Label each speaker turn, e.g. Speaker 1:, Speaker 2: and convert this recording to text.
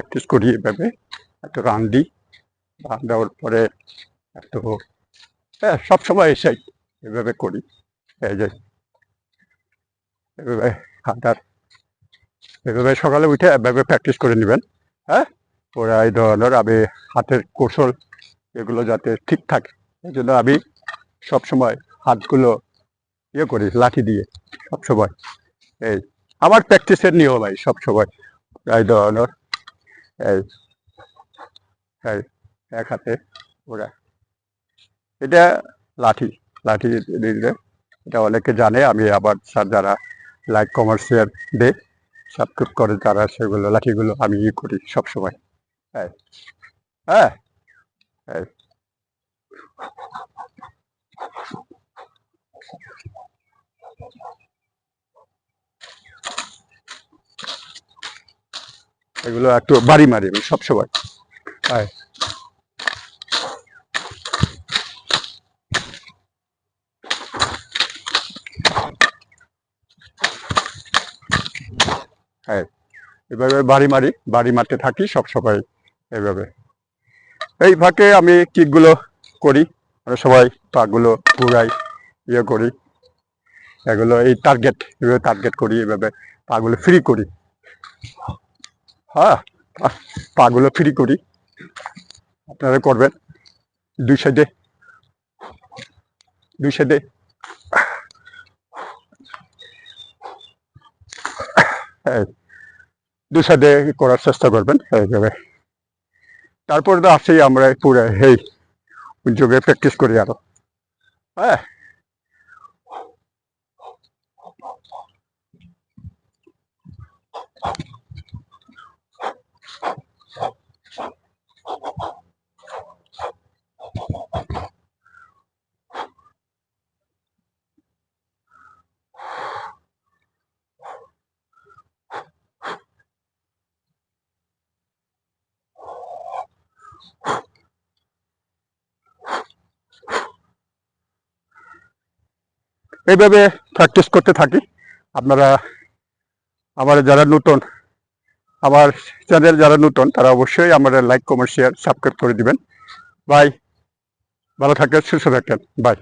Speaker 1: Practice করি এভাবে একটু রান দিই রান দেওয়ার পরে একটু হ্যাঁ সবসময় এসে এভাবে করি, এই এভাবে হাঁটার এভাবে সকালে উঠে এভাবে প্র্যাকটিস করে নেবেন হ্যাঁ ওরা এই ধরনের আমি হাতের কৌশল এগুলো যাতে ঠিক থাকে, এই জন্য আমি সবসময় হাতগুলো ইয়ে করি, লাঠি দিয়ে, সবসময়, এই, আমার প্র্যাকটিসের নিয়ম ভাই, সবসময়, এই ধরনের এই এই এক হাতে ওরা। এটা লাঠি লাঠি এটা অনেকে জানে, আমি আবার স্যার যারা লাইক কমার্সিয়াল দে, সাবস্ক্রাইব করে যারা সেগুলো, লাঠিগুলো আমি ই করি সবসময়। হ্যাঁ হ্যাঁ এই। এগুলো একটু বাড়ি মারি আমি সবসময় হ্যাঁ হ্যাঁ এভাবে বাড়ি মারি, বাড়ি মারতে থাকি সব সময় এইভাবে এই ফাঁকে আমি কিকগুলো করি সময় পাগুলো ঘুরাই ইয়ে করি। এগুলো এই টার্গেট এভাবে টার্গেট করি, এভাবে পাগুলো ফ্রি করি। হ্যাঁ পাগুলো ফ্রি করি। আপনারা করবেন। দুই সাইডে। দুই সাইডে। দুই সাইডে করার চেষ্টা করবেন এইভাবে। তারপরে তো আসেই আমরা পুরো, এই যোগে প্র্যাকটিস করি আরও। হ্যাঁ। এইভাবে প্র্যাকটিস করতে থাকি। আপনারা, আমার যারা নতুন, আমার চ্যানেল যারা নতুন, তারা অবশ্যই আমার লাইক কমেন্ট শেয়ার সাবস্ক্রাইব করে দিবেন। বাই ভালো থাকেন, সুস্থ থাকেন। বাই